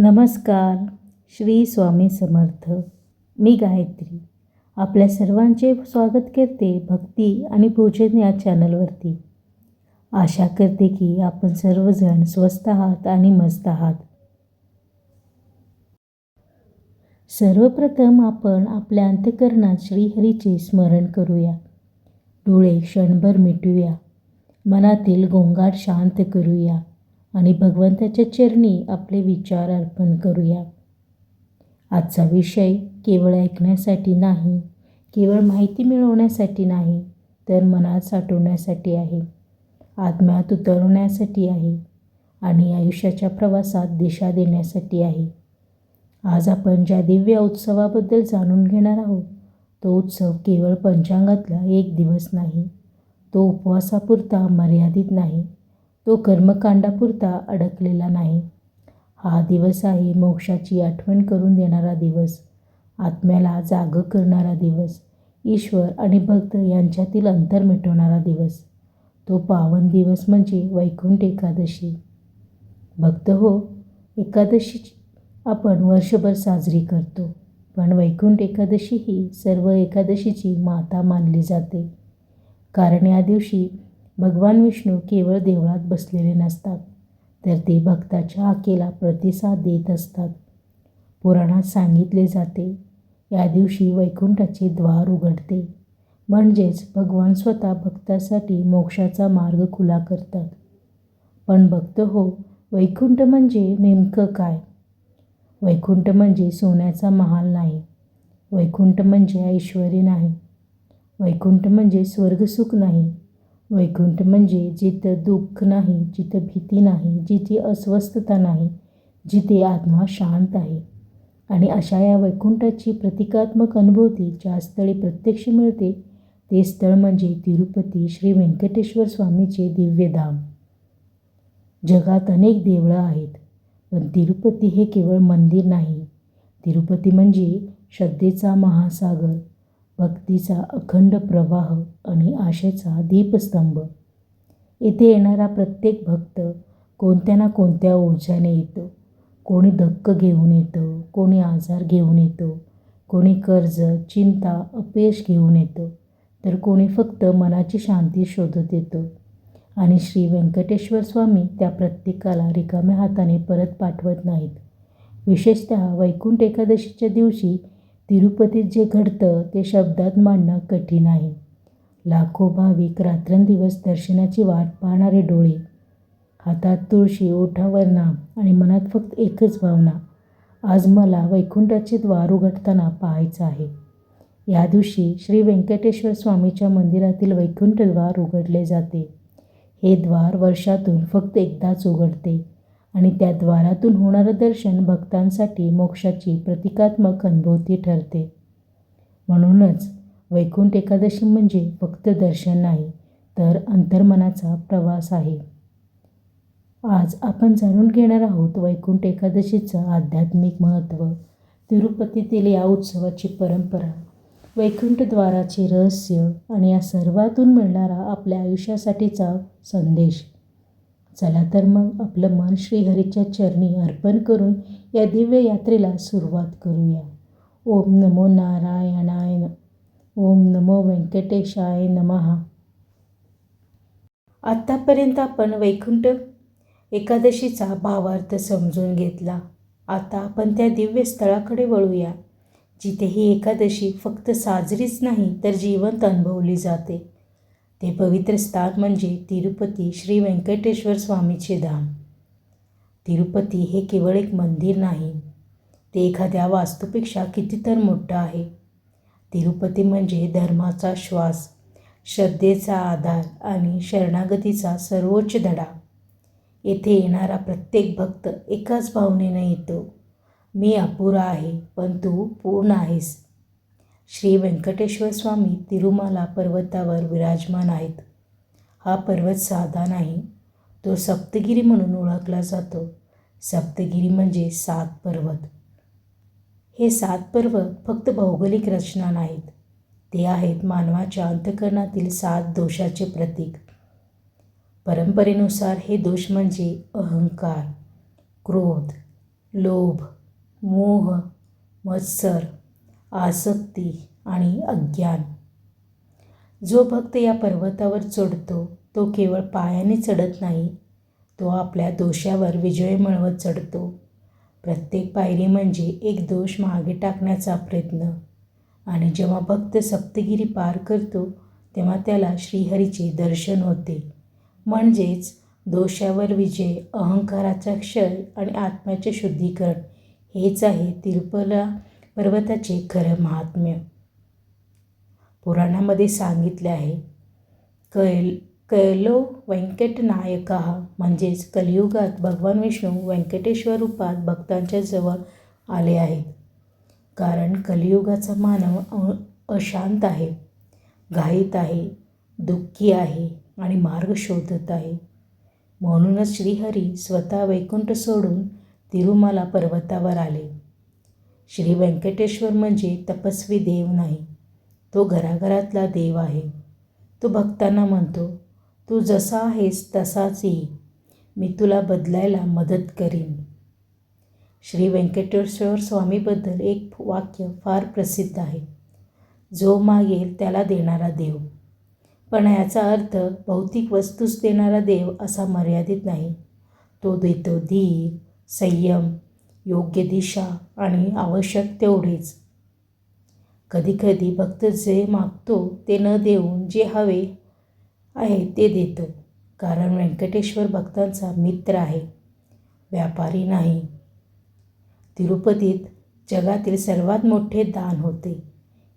नमस्कार श्री स्वामी समर्थ. मी गायत्री. आपल्या सर्वांचे स्वागत करते भक्ती आणि भोजन या चॅनलवरती. आशा करते की आपण सर्वजण स्वस्त आहात आणि मस्त आहात. सर्वप्रथम आपण आपल्या अंतकरणात श्रीहरीचे स्मरण करूया. डोळे क्षणभर मिटूया. मनातील गोंगाट शांत करूया. आणि भगवंताच्या चरणी आपले विचार अर्पण करूया. आजचा विषय केवळ ऐकण्यासाठी नाही केवळ माहिती मिळवण्यासाठी नाही तर मनात साठवण्यासाठी आहे. आत्म्यात उतरवण्यासाठी आहे आणि आयुष्याच्या प्रवासात दिशा देण्यासाठी आहे. आज आपण ज्या दिव्य उत्सवाबद्दल जाणून घेणार आहोत तो उत्सव केवळ पंचांगातला एक दिवस नाही तो उपवासापुरता मर्यादित नाही. तो कर्मकांडापुरता अडकलेला नाही. हा दिवस आहे मोक्षाची आठवण करून देणारा दिवस आत्म्याला जाग करणारा दिवस ईश्वर आणि भक्त यांच्यातील अंतर मिटवणारा दिवस. तो पावन दिवस म्हणजे वैकुंठ एकादशी. भक्त हो एकादशी आपण वर्षभर साजरी करतो पण वैकुंठ एकादशी ही सर्व एकादशीची माता मानली जाते. कारण या दिवशी भगवान विष्णू केवळ देवळात बसलेले नसतात तर ते भक्ताच्या आकेला प्रतिसाद देत असतात. पुराणात सांगितले जाते या दिवशी वैकुंठाचे द्वार उघडते म्हणजेच भगवान स्वतः भक्तासाठी मोक्षाचा मार्ग खुला करतात. पण भक्त हो वैकुंठ म्हणजे नेमकं काय? वैकुंठ म्हणजे सोन्याचा महाल नाही वैकुंठ म्हणजे ऐश्वर्य नाही वैकुंठ म्हणजे स्वर्गसुख नाही वैकुंठ म्हणजे जिथं दुःख नाही जिथं भीती नाही जिथे अस्वस्थता नाही जिथे आत्मा शांत आहे. आणि अशा या वैकुंठाची प्रतिकात्मक अनुभूती ज्या स्थळी प्रत्यक्ष मिळते ते स्थळ म्हणजे तिरुपती श्री व्यंकटेश्वर स्वामीचे दिव्यधाम जगात अनेक देवळं आहेत पण तिरुपती हे केवळ मंदिर नाही. तिरुपती म्हणजे श्रद्धेचा महासागर. भक्तीचा अखंड प्रवाह आणि आशेचा दीपस्तंभ. येथे येणारा प्रत्येक भक्त कोणत्या ना कोणत्या ओझ्याने येतो. कोणी धक्क घेऊन येतं कोणी आजार घेऊन येतो कोणी कर्ज चिंता अपयश घेऊन येतं तर कोणी फक्त मनाची शांती शोधत येतो. आणि श्री व्यंकटेश्वर स्वामी त्या प्रत्येकाला रिकाम्या हाताने परत पाठवत नाहीत. विशेषतः वैकुंठ एकादशीच्या दिवशी तिरुपतीत जे घडतं ते शब्दात मांडणं कठीण आहे. लाखो भाविक रात्रंदिवस दर्शनाची वाट पाहणारे डोळे हातात तुळशी ओठावर नाम आणि मनात फक्त एकच भावना आज मला वैकुंठाचे द्वार उघडताना पाहायचं आहे. या दिवशी श्री व्यंकटेश्वर स्वामीच्या मंदिरातील वैकुंठ द्वार उघडले जाते. हे द्वार वर्षातून फक्त एकदाच उघडते. आणि त्या द्वारातून होणारं दर्शन भक्तांसाठी मोक्षाची प्रतिकात्मक अनुभूती ठरते. म्हणूनच वैकुंठ एकादशी म्हणजे फक्त दर्शन नाही तर अंतर्मनाचा प्रवास आहे. आज आपण जाणून घेणार आहोत वैकुंठ एकादशीचं आध्यात्मिक महत्त्व तिरुपतीतील या उत्सवाची परंपरा वैकुंठद्वाराचे रहस्य आणि या सर्वातून मिळणारा आपल्या आयुष्यासाठीचा संदेश. चला तर मग आपलं मन श्रीहरीच्या चरणी अर्पण करून या दिव्य यात्रेला सुरुवात करूया. ओम नमो नारायणाय ओम नमो व्यंकटेशाय नमहा आत्तापर्यंत आपण वैकुंठ एकादशीचा भावार्थ समजून घेतला. आता आपण त्या दिव्य स्थळाकडे वळूया. जिथे ही एकादशी फक्त साजरीच नाही तर जिवंत अनुभवली जाते. ते पवित्र स्थान म्हणजे तिरुपती श्री व्यंकटेश्वर स्वामीचे धाम. तिरुपती हे केवळ एक मंदिर नाही ते एखाद्या वास्तूपेक्षा कितीतर मोठं आहे. तिरुपती म्हणजे धर्माचा श्वास श्रद्धेचा आधार आणि शरणागतीचा सर्वोच्च धडा. येथे येणारा प्रत्येक भक्त एकाच भावनेनं येतो मी अपुरा आहे पण तू पूर्ण आहेस. श्री व्यंकटेश्वर स्वामी तिरुमाला पर्वतावर विराजमान आहेत. हा पर्वत साधा नाही तो सप्तगिरी म्हणून ओळखला जातो. सप्तगिरी म्हणजे सात पर्वत. हे सात पर्वत फक्त भौगोलिक रचना नाहीत ते आहेत मानवाच्या अंतकरणातील सात दोषाचे प्रतीक. परंपरेनुसार हे दोष म्हणजे अहंकार क्रोध लोभ मोह मत्सर आसक्ती आणि अज्ञान. जो भक्त या पर्वतावर चढतो तो केवळ पायाने चढत नाही तो आपल्या दोषावर विजय मिळवत चढतो. प्रत्येक पायरी म्हणजे एक दोष मागे टाकण्याचा प्रयत्न. आणि जेव्हा भक्त सप्तगिरी पार करतो तेव्हा त्याला श्रीहरीचे दर्शन होते. म्हणजेच दोषावर विजय अहंकाराचा क्षय आणि आत्म्याचे शुद्धीकरण हेच आहे तिरुपला पर्वताचे खरं महात्म्य. पुराणामध्ये सांगितले आहे कैल कैलो व्यंकटनायका म्हणजेच कलियुगात भगवान विष्णू व्यंकटेश्वर रूपात भक्तांच्या जवळ आले आहेत. कारण कलियुगाचा मानव अशांत आहे घाईत आहे दुःखी आहे आणि मार्ग शोधत आहे. म्हणूनच श्रीहरी स्वतः वैकुंठ सोडून तिरुमाला पर्वतावर आले. श्री व्यंकटेश्वर म्हणजे तपस्वी देव नाही. तो घराघरातला देव आहे. तो भक्तांना म्हणतो तू जसा आहेस तसाच ये मी तुला बदलायला मदत करीन. श्री व्यंकटेश्वर स्वामीबद्दल एक वाक्य फार प्रसिद्ध आहे. जो मागेल त्याला देणारा देव. पण याचा अर्थ भौतिक वस्तूच देणारा देव असा मर्यादित नाही. तो देतो धीर संयम योग्य दिशा आणि आवश्यक तेवढेच. कधीकधी भक्त जे मागतो ते न देऊन जे हवे आहे ते देतो. कारण व्यंकटेश्वर भक्तांचा मित्र आहे व्यापारी नाही. तिरुपतीत जगातील सर्वात मोठे दान होते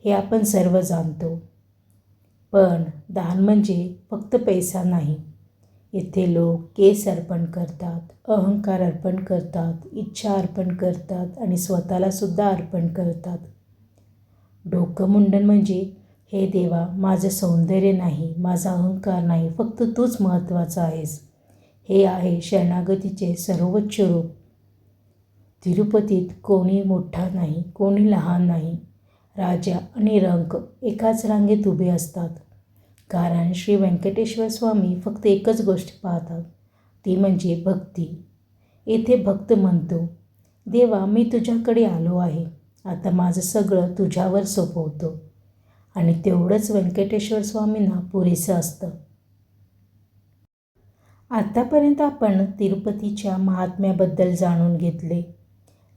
हे आपण सर्व जाणतो. पण दान म्हणजे फक्त पैसा नाही. येथे लोक केस अर्पण करतात अहंकार अर्पण करतात इच्छा अर्पण करतात आणि स्वतःलासुद्धा अर्पण करतात. डोकं मुंडन म्हणजे हे देवा माझं सौंदर्य नाही माझा अहंकार नाही फक्त तूच महत्त्वाचा आहेस. हे आहे शरणागतीचे सर्वोच्च रूप. तिरुपतीत कोणी मोठा नाही कोणी लहान नाही. राजा आणि रंक एकाच रांगेत उभे असतात. कारण श्री व्यंकटेश्वर स्वामी फक्त एकच गोष्ट पाहतात ती म्हणजे भक्ती. येथे भक्त म्हणतो देवा मी तुझ्याकडे आलो आहे. आता माझं सगळं तुझ्यावर सोपवतो. आणि तेवढंच व्यंकटेश्वर स्वामींना पुरेसं असतं. आतापर्यंत आपण तिरुपतीच्या महात्म्याबद्दल जाणून घेतले.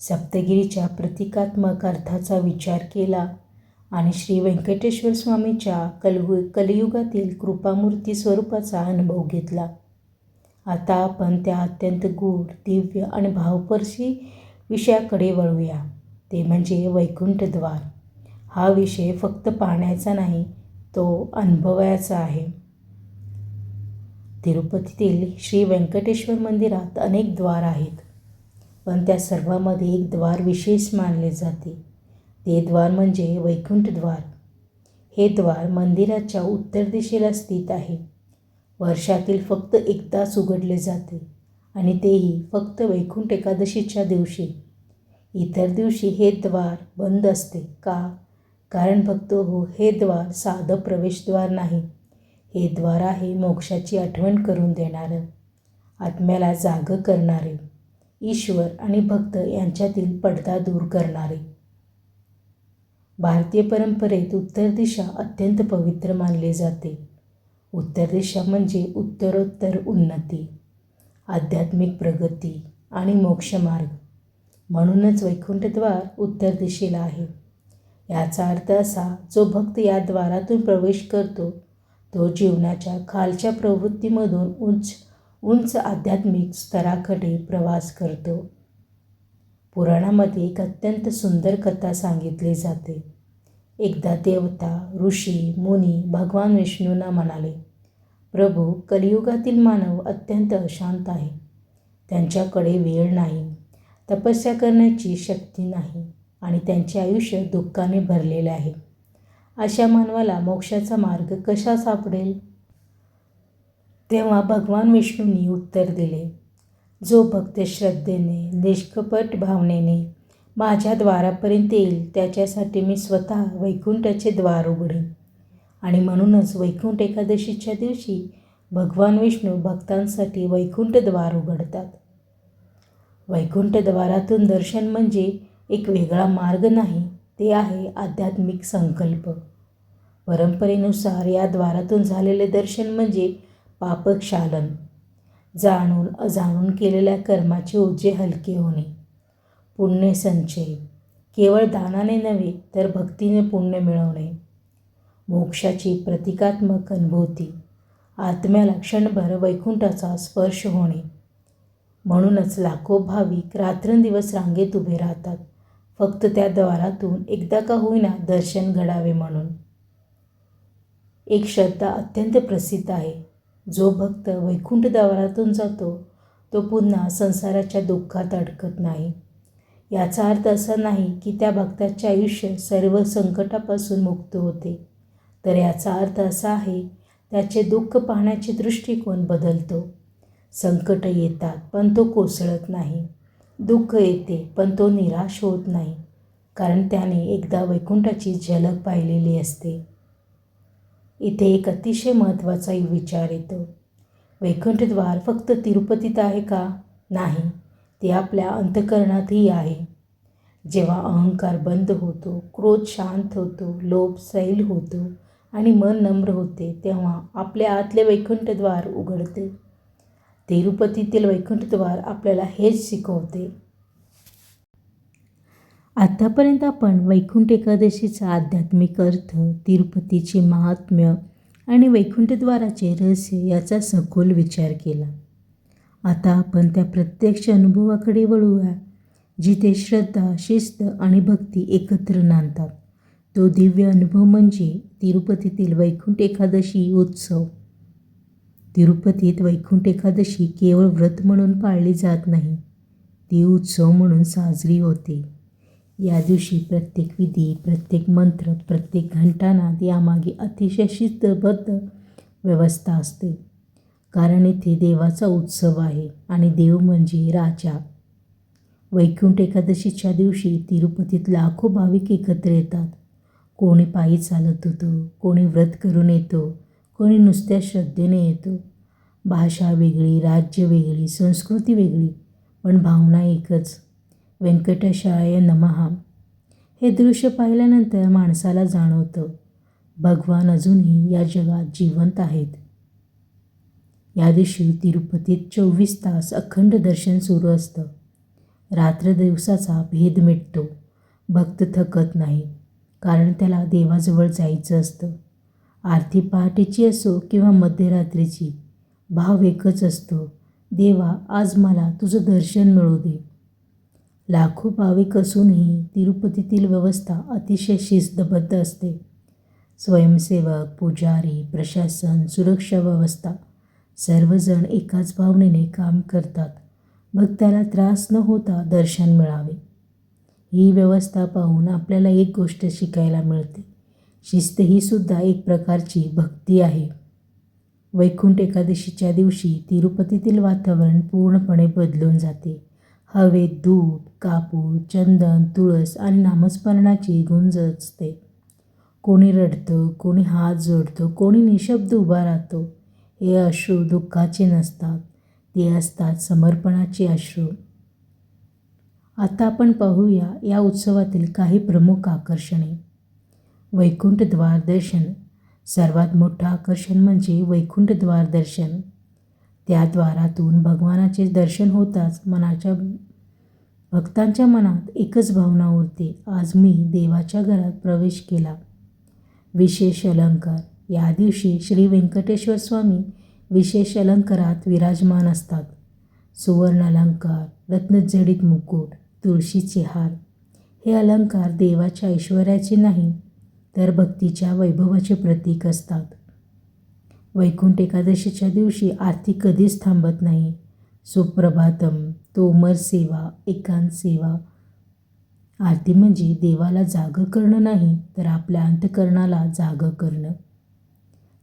सप्तगिरीच्या प्रतिकात्मक अर्थाचा विचार केला आणि श्री व्यंकटेश्वर स्वामीच्या कलयु कलियुगातील कृपामूर्ती स्वरूपाचा अनुभव घेतला. आता आपण त्या अत्यंत गूढ दिव्य आणि भावपर्शी विषयाकडे वळूया. ते म्हणजे वैकुंठद्वार. हा विषय फक्त पाहण्याचा नाही तो अनुभवायचा आहे. तिरुपतीतील श्री व्यंकटेश्वर मंदिरात अनेक द्वार आहेत पण त्या सर्वामध्ये एक द्वार विशेष मानले जाते. ते द्वार म्हणजे वैकुंठद्वार हे द्वार मंदिराच्या उत्तर दिशेला स्थित आहे. वर्षातील फक्त एकदाच उघडले जाते आणि तेही फक्त वैकुंठ एकादशीच्या दिवशी. इतर दिवशी हे द्वार बंद असते का? कारण भक्त हो हे द्वार साधं प्रवेशद्वार नाही. हे द्वार आहे मोक्षाची आठवण करून देणारं आत्म्याला जाग करणारे ईश्वर आणि भक्त यांच्यातील पडदा दूर करणारे. भारतीय परंपरेत उत्तर दिशा अत्यंत पवित्र मानली जाते. उत्तर दिशा म्हणजे उत्तरोत्तर उन्नती आध्यात्मिक प्रगती आणि मोक्षमार्ग म्हणूनच वैकुंठद्वार उत्तर दिशेला आहे. याचा अर्थ असा जो भक्त या द्वारातून प्रवेश करतो तो जीवनाच्या खालच्या प्रवृत्तीमधून उंच उंच आध्यात्मिक स्तराकडे प्रवास करतो. पुराणामध्ये एक अत्यंत सुंदर कथा सांगितली जाते. एकदा देवता ऋषी मुनी भगवान विष्णूंना म्हणाले प्रभू कलियुगातील मानव अत्यंत अशांत आहे. त्यांच्याकडे वेळ नाही तपस्या करण्याची शक्ती नाही आणि त्यांचे आयुष्य दुःखाने भरलेले आहे. अशा मानवाला मोक्षाचा मार्ग कसा सापडेल? तेव्हा भगवान विष्णूंनी उत्तर दिले जो भक्त श्रद्धेने निष्कपट भावनेने माझ्या द्वारापर्यंत येईल त्याच्यासाठी मी स्वतः वैकुंठाचे द्वार उघडेन. आणि म्हणूनच वैकुंठ एकादशीच्या दिवशी भगवान विष्णू भक्तांसाठी वैकुंठ द्वार उघडतात. वैकुंठद्वारातून दर्शन म्हणजे एक वेगळा मार्ग नाही ते आहे आध्यात्मिक संकल्प. परंपरेनुसार या द्वारातून झालेले दर्शन म्हणजे पापक्षालन. जाणून अजाणून केलेल्या कर्माचे ओझे हलके होणे. पुण्य संचय. केवळ दानाने नव्हे तर भक्तीने पुण्य मिळवणे. मोक्षाची प्रतिकात्मक अनुभूती. आत्म्याला क्षणभर वैकुंठाचा स्पर्श होणे. म्हणूनच लाखो भाविक रात्रंदिवस रांगेत उभे राहतात. फक्त त्या द्वारातून एकदा का होईना दर्शन घडावे म्हणून. एक श्रद्धा अत्यंत प्रसिद्ध आहे. जो भक्त वैकुंठ द्वारातून जातो तो पुन्हा संसाराच्या दुःखात अडकत नाही. याचा अर्थ असा नाही की त्या भक्ताचे आयुष्य सर्व संकटापासून मुक्त होते. तर याचा अर्थ असा आहे त्याचे दुःख पाहण्याचे दृष्टिकोन बदलतो. संकट येतात पण तो कोसळत नाही. दुःख येते पण तो निराश होत नाही. कारण त्याने एकदा वैकुंठाची झलक पाहिलेली असते. इथे एक अतिशय महत्त्वाचा विचार येतो. वैकुंठद्वार फक्त तिरुपतीत आहे का? नाही. ते आपल्या अंतकरणातही आहे. जेव्हा अहंकार बंद होतो क्रोध शांत होतो लोभ सैल होतो आणि मन नम्र होते तेव्हा आपल्या आतले वैकुंठद्वार उघडते. तिरुपतीतील वैकुंठद्वार आपल्याला हेच शिकवते आतापर्यंत आपण वैकुंठ एकादशीचा आध्यात्मिक अर्थ तिरुपतीचे महात्म्य आणि वैकुंठद्वाराचे रहस्य याचा सखोल विचार केला. आता आपण त्या प्रत्यक्ष अनुभवाकडे वळूया जिथे श्रद्धा शिस्त आणि भक्ती एकत्र नांदतात. तो दिव्य अनुभव म्हणजे तिरुपतीतील वैकुंठ एकादशी उत्सव. तिरुपतीत वैकुंठ एकादशी केवळ व्रत म्हणून पाळली जात नाही ती उत्सव म्हणून साजरी होते. या दिवशी प्रत्येक विधी प्रत्येक मंत्र प्रत्येक घंटानाद यामागे अतिशय शिस्तबद्ध व्यवस्था असते. कारण इथे देवाचा उत्सव आहे आणि देव म्हणजे राजा. वैकुंठ एकादशीच्या दिवशी तिरुपतीत लाखो भाविक एकत्र येतात. कोणी पायी चालत होतो कोणी व्रत करून येतो कोणी नुसत्या श्रद्धेने येतो. भाषा वेगळी राज्य वेगळी संस्कृती वेगळी पण भावना एकच. व्यंकटेशाय नमहा हे दृश्य पाहिल्यानंतर माणसाला जाणवतं भगवान अजूनही या जगात जिवंत आहेत. या दिवशी तिरुपतीत चोवीस तास अखंड दर्शन सुरू असतं. रात्र दिवसाचा भेद मिटतो भक्त थकत नाही कारण त्याला देवाजवळ जायचं असतं. आरती पहाटेची असो किंवा मध्यरात्रीची भाव एकच असतो देवा आज मला तुझं दर्शन मिळू दे लाखो भाविक असूनही तिरुपतीतील व्यवस्था अतिशय शिस्तबद्ध असते. स्वयंसेवक पुजारी प्रशासन सुरक्षा व्यवस्था सर्वजण एकाच भावनेने काम करतात. भक्ताला त्रास न होता दर्शन मिळावे. ही व्यवस्था पाहून आपल्याला एक गोष्ट शिकायला मिळते. शिस्त ही सुद्धा एक प्रकारची भक्ती आहे. वैकुंठ एकादशीच्या दिवशी तिरुपतीतील वातावरण पूर्णपणे बदलून जाते. हवेत धूप कापूर चंदन तुळस आणि नामस्मरणाची गुंज असते. कोणी रडतं कोणी हात जोडतं कोणी निशब्द उभा राहतो. हे अश्रू दुःखाचे नसतात ते असतात समर्पणाचे अश्रू. आता आपण पाहूया या उत्सवातील काही प्रमुख आकर्षणे. वैकुंठद्वार दर्शन. सर्वात मोठं आकर्षण म्हणजे वैकुंठद्वार दर्शन. त्या द्वारातून भगवानाचे दर्शन होताच मनाच्या भक्तांच्या मनात एकच भावना उरते आज मी देवाच्या घरात प्रवेश केला. विशेष अलंकार. या दिवशी श्री व्यंकटेश्वर स्वामी विशेष अलंकारात विराजमान असतात. सुवर्ण अलंकार रत्नजडित मुकुट तुळशीचे हार. हे अलंकार देवाच्या ऐश्वर्याचे नाही तर भक्तीच्या वैभवाचे प्रतीक असतात. वैकुंठ एकादशीच्या दिवशी आरती कधीच थांबत नाही. सुप्रभातम. तोमर सेवा एकांत सेवा. आरती म्हणजे देवाला जाग करणं नाही तर आपल्या अंतकरणाला जाग करणं.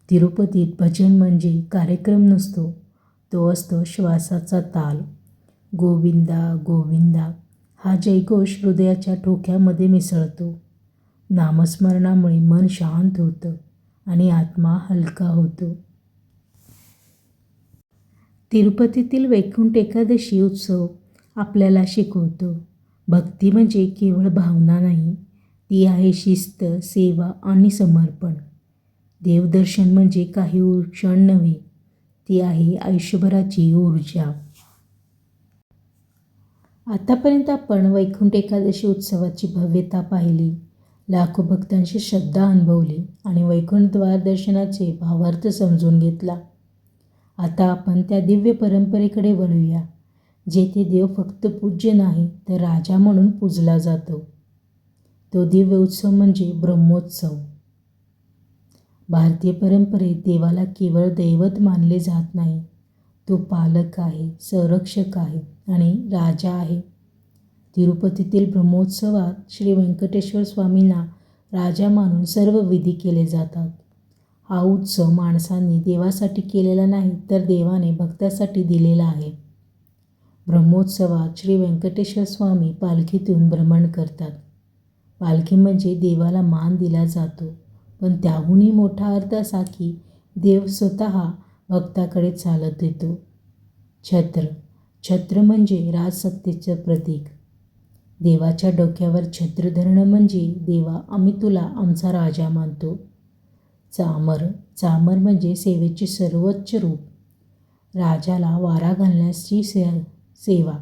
तिरुपतीत भजन म्हणजे कार्यक्रम नसतो तो असतो श्वासाचा ताल. गोविंदा गोविंदा हा जयघोष हृदयाच्या ठोक्यामध्ये मिसळतो. नामस्मरणामुळे मन शांत होतं आणि आत्मा हलका होतो. तिरुपतीतील वैकुंठ एकादशी उत्सव आपल्याला शिकवतो. भक्ती म्हणजे केवळ भावना नाही ती आहे शिस्त सेवा आणि समर्पण. देवदर्शन म्हणजे काही क्षण नव्हे ती आहे आयुष्यभराची ऊर्जा. आतापर्यंत आपण वैकुंठ एकादशी उत्सवाची भव्यता पाहिली. लाखो भक्तांची श्रद्धा अनुभवली आणि वैकुंठ द्वार दर्शनाचे भावार्थ समजून घेतला. आता आपण त्या दिव्य परंपरेकडे वळूया. जेथे देव फक्त पूज्य नाही तर राजा म्हणून पूजला जातो. तो दिव्य उत्सव म्हणजे ब्रह्मोत्सव. भारतीय परंपरेत देवाला केवळ दैवत मानले जात नाही. तो पालक आहे संरक्षक आहे आणि राजा आहे. तिरुपतीतील ब्रह्मोत्सवात श्री व्यंकटेश्वर स्वामींना राजा मानून सर्व विधी केले जातात. हा उत्सव माणसांनी देवासाठी केलेला नाही तर देवाने भक्तासाठी दिलेला आहे. ब्रह्मोत्सवात श्री व्यंकटेश्वर स्वामी पालखीतून भ्रमण करतात. पालखी म्हणजे देवाला मान दिला जातो पण त्याहूनही मोठा अर्थ असा की देव स्वतः भक्ताकडे चालत येतो. छत्र. छत्र म्हणजे राजसत्तेचं प्रतीक. देवाच्या डोक्यावर छत्र धरणं म्हणजे देवा आम्ही तुला आमचा राजा मानतो. चामर. चामर म्हणजे सेवेचे सर्वोच्च रूप. राजाला वारा घालण्याची से सेवा.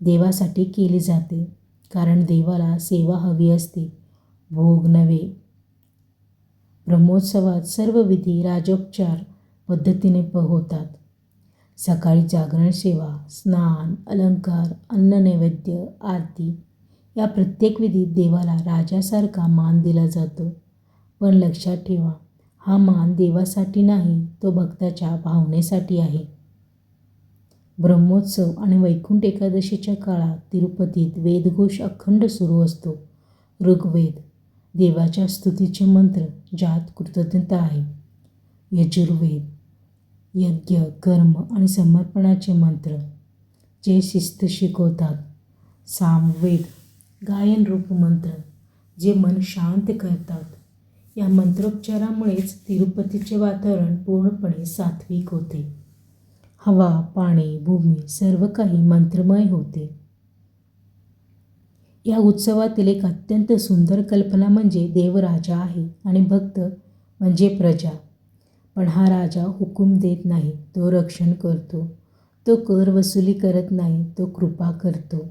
देवासाठी केली जाते कारण देवाला सेवा हवी असते. भोग नव्हे. ब्रह्मोत्सवात सर्व विधी राजोपचार पद्धतीने प होतात. सकाळी जागरण सेवा स्नान अलंकार अन्न नैवेद्य आरती या प्रत्येक विधीत देवाला राजासारखा मान दिला जातो. पण लक्षात ठेवा हा मान देवासाठी नाही तो भक्ताच्या भावनेसाठी आहे. ब्रह्मोत्सव आणि वैकुंठ एकादशीच्या काळात तिरुपतीत वेदघोष अखंड सुरू असतो. ऋग्वेद देवाच्या स्तुतीचे मंत्र ज्यात कृतज्ञता आहे. यजुर्वेद यज्ञ कर्म आणि समर्पणाचे मंत्र जे शिस्त शिकवतात. सामवेद गायन रूप मंत्र जे मन शांत करतात. या मंत्रोच्चारामुळेच तिरुपतीचे वातावरण पूर्णपणे सात्विक होते. हवा पाणी भूमी सर्व काही मंत्रमय होते. या उत्सवातील एक अत्यंत सुंदर कल्पना म्हणजे देव राजा आहे आणि भक्त म्हणजे प्रजा. पण हा राजा हुकूम देत नाही तो रक्षण करतो. तो कर वसुली करत नाही तो कृपा करतो.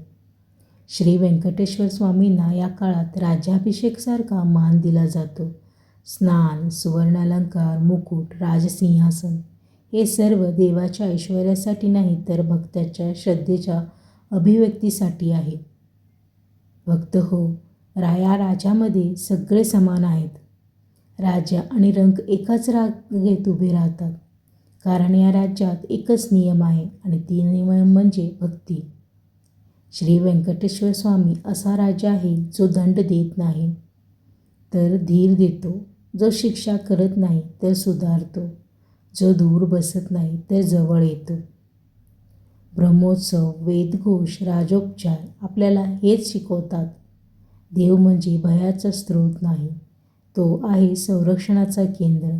श्री व्यंकटेश्वर स्वामींना या काळात राज्याभिषेकसारखा मान दिला जातो. स्नान सुवर्णालंकार मुकुट राजसिंहासन हे सर्व देवाच्या ऐश्वर्यासाठी नाही तर भक्ताच्या श्रद्धेच्या अभिव्यक्तीसाठी आहे. भक्त हो राया राजामध्ये सगळे समान आहेत. राजा आणि रंग एकाच रागेत उभे राहतात. कारण या राज्यात एकच नियम आहे आणि ती नियम म्हणजे भक्ती. श्री व्यंकटेश्वर स्वामी असा राजा आहे जो दंड देत नाही तर धीर देतो. जो शिक्षा करत नाही तर सुधारतो. जो दूर बसत नाही तर जवळ येतो. ब्रह्मोत्सव वेदघोष राजोपचार आपल्याला हेच शिकवतात. देव म्हणजे भयाचा स्रोत नाही. तो आहे संरक्षणाचा केंद्र.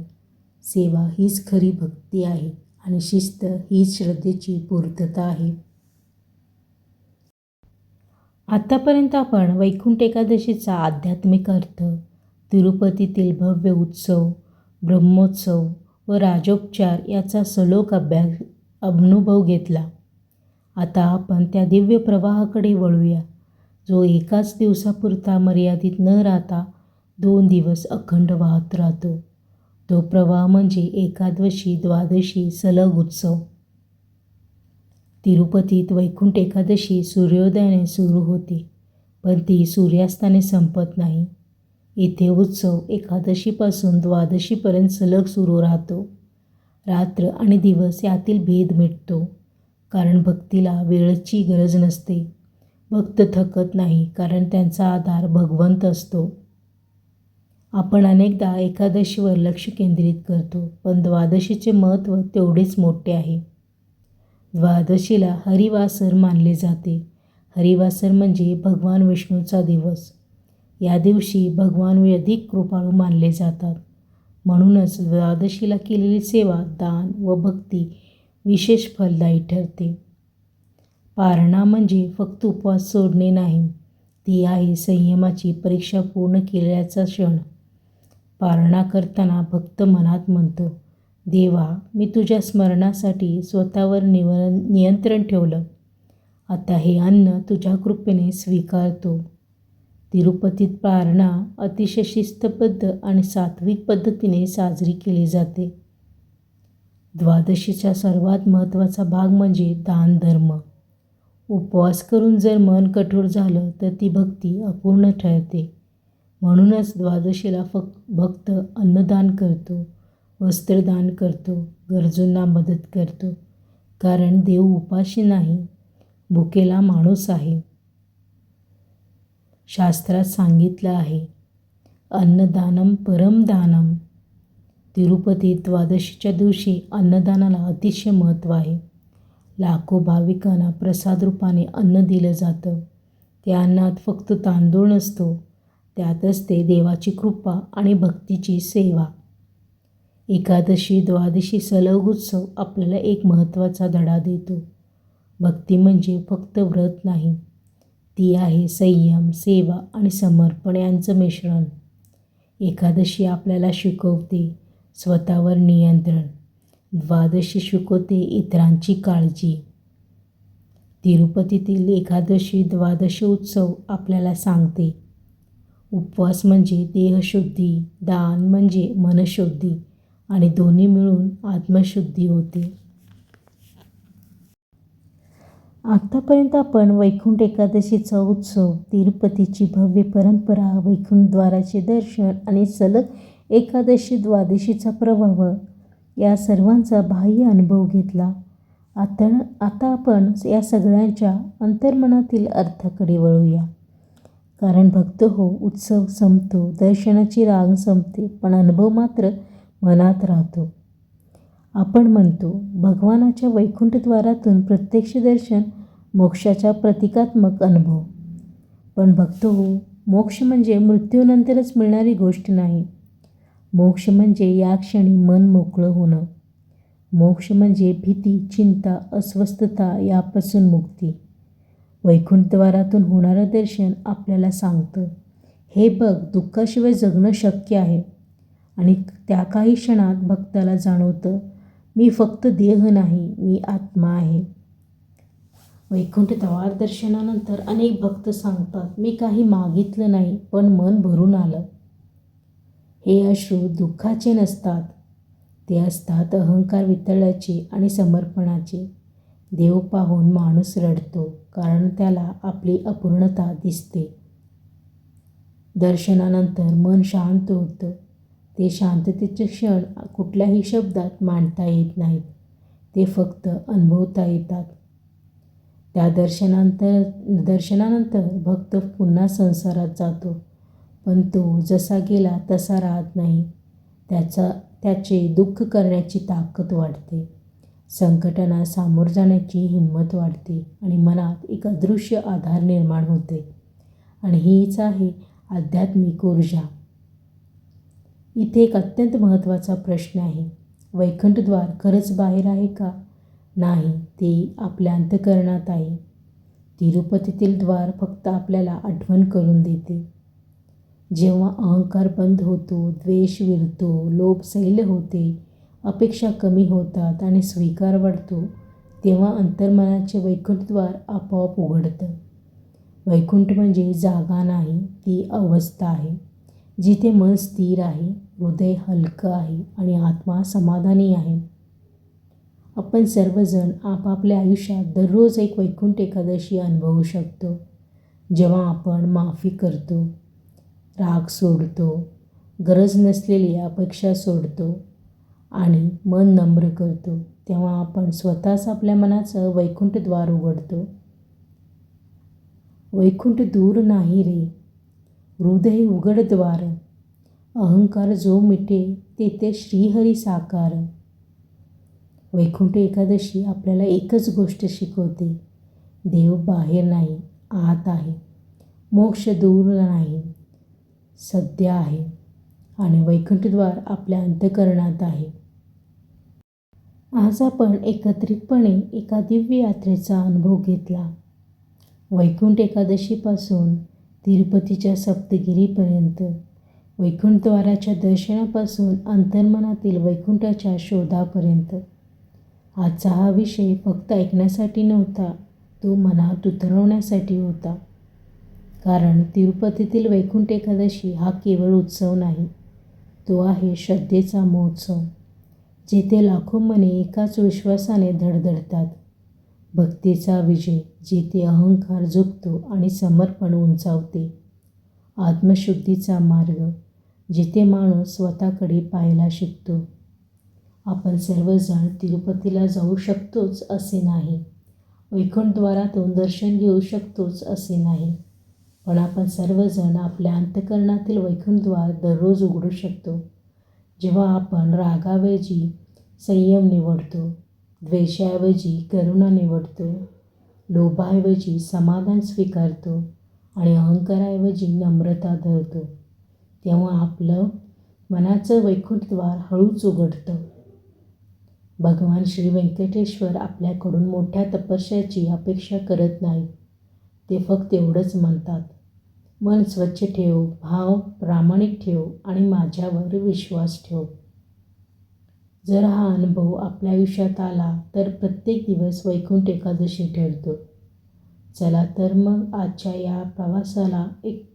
सेवा हीच खरी भक्ती आहे आणि शिस्त हीच श्रद्धेची पूर्तता आहे. आतापर्यंत आपण वैकुंठ एकादशीचा आध्यात्मिक अर्थ तिरुपतीतील भव्य उत्सव ब्रह्मोत्सव व राजोपचार याचा सलोक अभ्यास अनुभव घेतला. आता आपण त्या दिव्य प्रवाहाकडे वळूया जो एकाच दिवसापुरता मर्यादित न राहता दोन दिवस अखंड वाहत राहतो. तो प्रवाह म्हणजे एकादशी द्वादशी सलग उत्सव. तिरुपतीत वैकुंठ एकादशी सूर्योदयाने सुरू होते पण ती सूर्यास्ताने संपत नाही. येथे उत्सव एकादशीपासून द्वादशीपर्यंत सलग सुरू राहतो. रात्र आणि दिवस यातील भेद मिटतो कारण भक्तीला वेळची गरज नसते. भक्त थकत नाही कारण त्यांचा आधार भगवंत असतो. आपण अनेकदा एकादशीवर लक्ष केंद्रित करतो पण द्वादशीचे महत्त्व तेवढेच मोठे आहे. द्वादशीला हरिवासर मानले जाते. हरिवासर म्हणजे भगवान विष्णूचा दिवस. या दिवशी भगवान अधिक कृपाळू मानले जातात. म्हणूनच द्वादशीला केलेली सेवा दान व भक्ती विशेष फलदायी ठरते. पारणा म्हणजे फक्त उपवास सोडणे नाही ती आहे संयमाची परीक्षा पूर्ण केल्याचा क्षण. पारणा करताना भक्त मनात म्हणतो देवा मी तुझ्या स्मरणासाठी स्वतःवर निव नियंत्रण ठेवलं. आता हे अन्न तुझ्या कृपेने स्वीकारतो. तिरुपतीत पारणा अतिशय शिस्तबद्ध आणि सात्विक पद्धतीने साजरी केली जाते. द्वादशीचा सर्वात महत्त्वाचा भाग म्हणजे दान धर्म. उपवास करून जर मन कठोर झालं तर ती भक्ती अपूर्ण ठरते. म्हणूनच द्वादशीला फक्त भक्त अन्नदान करतो वस्त्रदान करतो गरजूंना मदत करतो. कारण देव उपाशी नाही भुकेला माणूस आहे. शास्त्रात सांगितलं आहे. अन्नदानम परमदानम तिरुपती द्वादशीच्या दिवशी अन्नदानाला अतिशय महत्त्व आहे. लाखो भाविकांना प्रसाद रूपाने अन्न दिलं जातं. त्या अन्नात फक्त तांदूळ नसतो त्यातच ते देवाची कृपा आणि भक्तीची सेवा. एकादशी द्वादशी सलग उत्सव आपल्याला एक महत्त्वाचा धडा देतो. भक्ती म्हणजे फक्त व्रत नाही. ती आहे संयम सेवा आणि समर्पण यांचं मिश्रण. एकादशी आपल्याला शिकवते स्वतःवर नियंत्रण. द्वादशी शिकवते इतरांची काळजी. तिरुपतीतील एकादशी द्वादशी उत्सव आपल्याला सांगते. उपवास म्हणजे देहशुद्धी दान म्हणजे मनशुद्धी आणि दोन्ही मिळून आत्मशुद्धी होते. आत्तापर्यंत आपण वैकुंठ एकादशीचा उत्सव तिरुपतीची भव्य परंपरा वैकुंठद्वाराचे दर्शन आणि सलग एकादशी द्वादशीचा प्रभाव या सर्वांचा बाह्य अनुभव घेतला. आता आता आपण या सगळ्यांच्या अंतर्मनातील अर्थाकडे वळूया. कारण भक्त हो उत्सव संपतो दर्शनाची रांग संपते पण अनुभव मात्र मनात राहतो. आपण म्हणतो भगवानाच्या वैकुंठद्वारातून प्रत्यक्ष दर्शन मोक्षाचा प्रतिकात्मक अनुभव. पण भक्त हो मोक्ष म्हणजे मृत्यूनंतरच मिळणारी गोष्ट नाही. मोक्ष म्हणजे या क्षणी मन मोकळं होणं. मोक्ष म्हणजे भीती चिंता अस्वस्थता यापासून मुक्ती. वैकुंठद्वारातून होणारं दर्शन आपल्याला सांगतं. हे बघ दुःखाशिवाय जगणं शक्य आहे. आणि त्या काही क्षणात भक्ताला जाणवतं मी फक्त देह नाही मी आत्मा आहे. वैकुंठ द्वार दर्शनानंतर अनेक भक्त सांगतात मी काही मागितलं नाही पण मन भरून आलं. हे अश्रू दुःखाचे नसतात. ते असतात अहंकार वितळल्याचे आणि समर्पणाचे. देव पाहून माणूस रडतो कारण त्याला आपली अपूर्णता दिसते. दर्शनानंतर मन शांत होतं. ते शांततेचे क्षण कुठल्याही शब्दात मांडता येत नाहीत. ते फक्त अनुभवता येतात. त्या दर्शनांतर दर्शनानंतर भक्त पुन्हा संसारात जातो. पण तो जसा गेला तसा राहत नाही. त्याचा त्याचे दुःख करण्याची ताकद वाढते. संकटांना सामोर जाण्याची हिंमत वाढते आणि मनात एक अदृश्य आधार निर्माण होते. आणि हीच आहे आध्यात्मिक ऊर्जा. इथे एक अत्यंत महत्त्वाचा प्रश्न आहे. वैकुंठद्वार खरंच बाहेर आहे का? नाही ते आपल्या अंतकरणात आहे. तिरुपतीतील द्वार फक्त आपल्याला आठवण करून देते. जेव्हा अहंकार बंद होतो द्वेष विरतो लोभ सैल्य होते अपेक्षा कमी होतात आणि स्वीकार वाढतो तेव्हा अंतर्मनाचे वैकुंठद्वार आपोआप उघडतं. वैकुंठ म्हणजे जागा नाही ती अवस्था आहे. जिथे मन स्थिर आहे हृदय हलकं आहे आणि आत्मा समाधानी आहे. आपण सर्वजण आपापल्या आयुष्यात दररोज एक वैकुंठ एकादशी अनुभवू शकतो. जेव्हा आपण माफी करतो राग सोडतो गरज नसलेली अपेक्षा सोडतो आणि मन नम्र करतो तेव्हा आपण स्वतःच आपल्या मनाचं वैकुंठद्वार उघडतो. वैकुंठ दूर नाही रे हृदय उघडद्वार अहंकार जो मिटे तेथे श्रीहरी साकार. वैकुंठ एकादशी आपल्याला एकच गोष्ट शिकवते देव बाहेर नाही आत आहे मोक्ष दूर नाही सध्या आहे आणि वैकुंठद्वार आपल्या अंतकरणात आहे. आज आपण एकत्रितपणे एका दिव्य यात्रेचा अनुभव घेतला. वैकुंठ एकादशीपासून तिरुपतीच्या सप्तगिरीपर्यंत. वैकुंठद्वाराच्या दर्शनापासून अंतर्मनातील वैकुंठाच्या शोधापर्यंत. आजचा हा विषय फक्त ऐकण्यासाठी नव्हता तो मनात उतरवण्यासाठी होता. कारण तिरुपतीतील वैकुंठ एकादशी हा केवळ उत्सव नाही तो आहे श्रद्धेचा महोत्सव जेथे लाखो मने एकाच विश्वासाने धडधडतात. भक्तीचा विजय जिथे अहंकार झुकतो आणि समर्पण उंचावते. आत्मशुद्धीचा मार्ग जिथे माणूस स्वतःकडे पाहायला शिकतो. आपण सर्वजण तिरुपतीला जाऊ शकतोच असे नाही. वैकुंठद्वारातून दर्शन घेऊ शकतोच असे नाही. पण आपण सर्वजण आपल्या अंतकरणातील वैकुंठद्वार दररोज उघडू शकतो. जेव्हा आपण रागाऐवजी संयम निवडतो द्वेषाऐवजी करुणा निवडतो लोभाऐवजी समाधान स्वीकारतो आणि अहंकाराऐवजी नम्रता धरतो. तेव्हा आपलं मनाचं वैकुंठद्वार हळूच उघडतं. भगवान श्री व्यंकटेश्वर आपल्याकडून मोठ्या तपस्याची अपेक्षा करत नाहीत. ते फक्त एवढंच म्हणतात मन स्वच्छ ठेव भाव प्रामाणिक ठेव आणि माझ्यावर विश्वास ठेव. जर हा अनुभव आपल्या आयुष्यात आला तर प्रत्येक दिवस वैकुंठ एकादशी ठरतो. चला तर मग आजच्या या प्रवासाला एक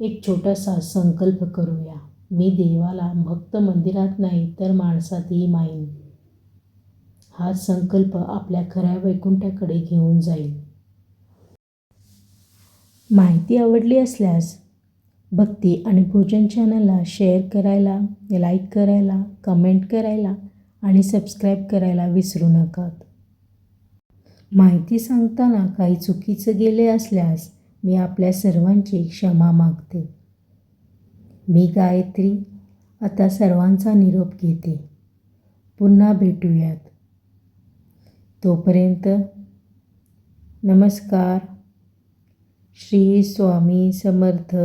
एक छोटासा संकल्प करूया. मी देवाला भक्त मंदिरात नाही तर माणसातही माईन. हा संकल्प आपल्या खऱ्या वैकुंठाकडे घेऊन जाईल. माहिती आवडली असल्यास भक्ती आणि भोजन चॅनलला शेअर करायला लाईक करायला कमेंट करायला आणि सबस्क्राईब करायला विसरू नका माहिती सांगताना काही चुकीचं गेले असल्यास मी आपल्या सर्वांची क्षमा मागते. मी गायत्री आता सर्वांचा निरोप घेते. पुन्हा भेटूयात. तोपर्यंत नमस्कार. श्री स्वामी समर्थ.